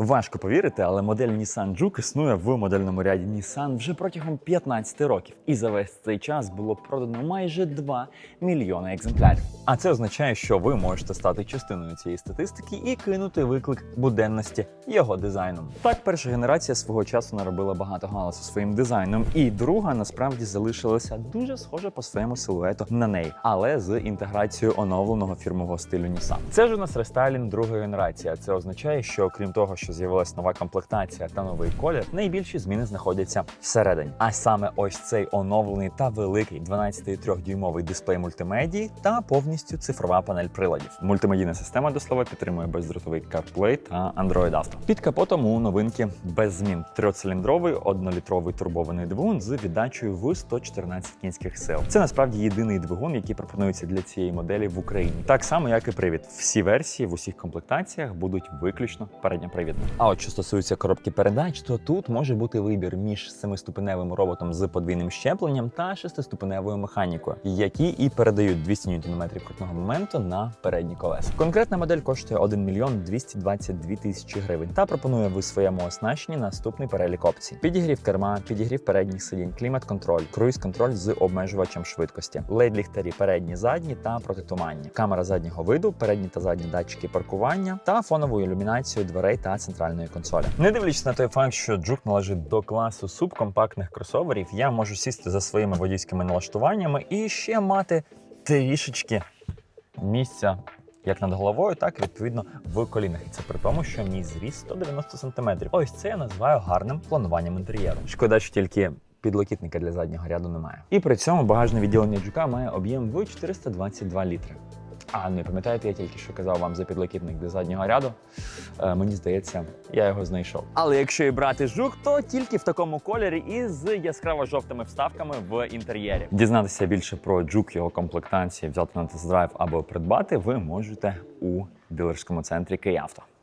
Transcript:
Важко повірити, але модель Nissan Juke існує в модельному ряді Nissan вже протягом 15 років, і за весь цей час було продано майже 2 мільйони екземплярів. А це означає, що ви можете стати частиною цієї статистики і кинути виклик буденності його дизайном. Так, перша генерація свого часу наробила багато галасу своїм дизайном, і друга насправді залишилася дуже схожа по своєму силуету на неї, але з інтеграцією оновленого фірмового стилю Nissan. Це ж у нас рестайлінг другої генерації. Це означає, що крім того, що з'явилась нова комплектація та новий колір, найбільші зміни знаходяться всередині. А саме ось цей оновлений та великий 12,3-дюймовий дисплей мультимедії та повністю цифрова панель приладів. Мультимедійна система до слова підтримує бездротовий CarPlay та Android Auto. Під капотом у новинки без змін трьоциліндровий однолітровий турбований двигун з віддачею в 114 кінських сил. Це насправді єдиний двигун, який пропонується для цієї моделі в Україні. Так само, як і привід. Всі версії в усіх комплектаціях будуть виключно передньопривідними. А от що стосується коробки передач, то тут може бути вибір між семиступеневим роботом з подвійним щепленням та шестиступеневою механікою, які і передають 200 Нм крутного моменту на передні колеса. Конкретна модель коштує 1 мільйон 222 тисячі гривень та пропонує в своєму оснащенні наступний перелік опцій: підігрів керма, підігрів передніх сидінь, клімат-контроль, круїз-контроль з обмежувачем швидкості, лед ліхтарі передні, задні та протитуманні, камера заднього виду, передні та задні датчики паркування та фонову ілюмінацію дверей та центральної консолі. Не дивлячись на той факт, що Juke належить до класу субкомпактних кросоверів, я можу сісти за своїми водійськими налаштуваннями і ще мати трішечки місця. Як над головою, так і відповідно в колінах. І це при тому, що мій зріст 190 см. Ось це я називаю гарним плануванням інтер'єру. Шкода, що тільки підлокітника для заднього ряду немає. І при цьому багажне відділення джука має об'єм в 422 літри. А не пам'ятаєте, я тільки що казав вам за підлокітник до заднього ряду. Е, мені здається, я його знайшов. Але якщо і брати жук, то тільки в такому кольорі і з яскраво жовтими вставками в інтер'єрі. Дізнатися більше про джук, його комплектації, взяти на тест-драйв або придбати, ви можете у дилерському центрі Київавто.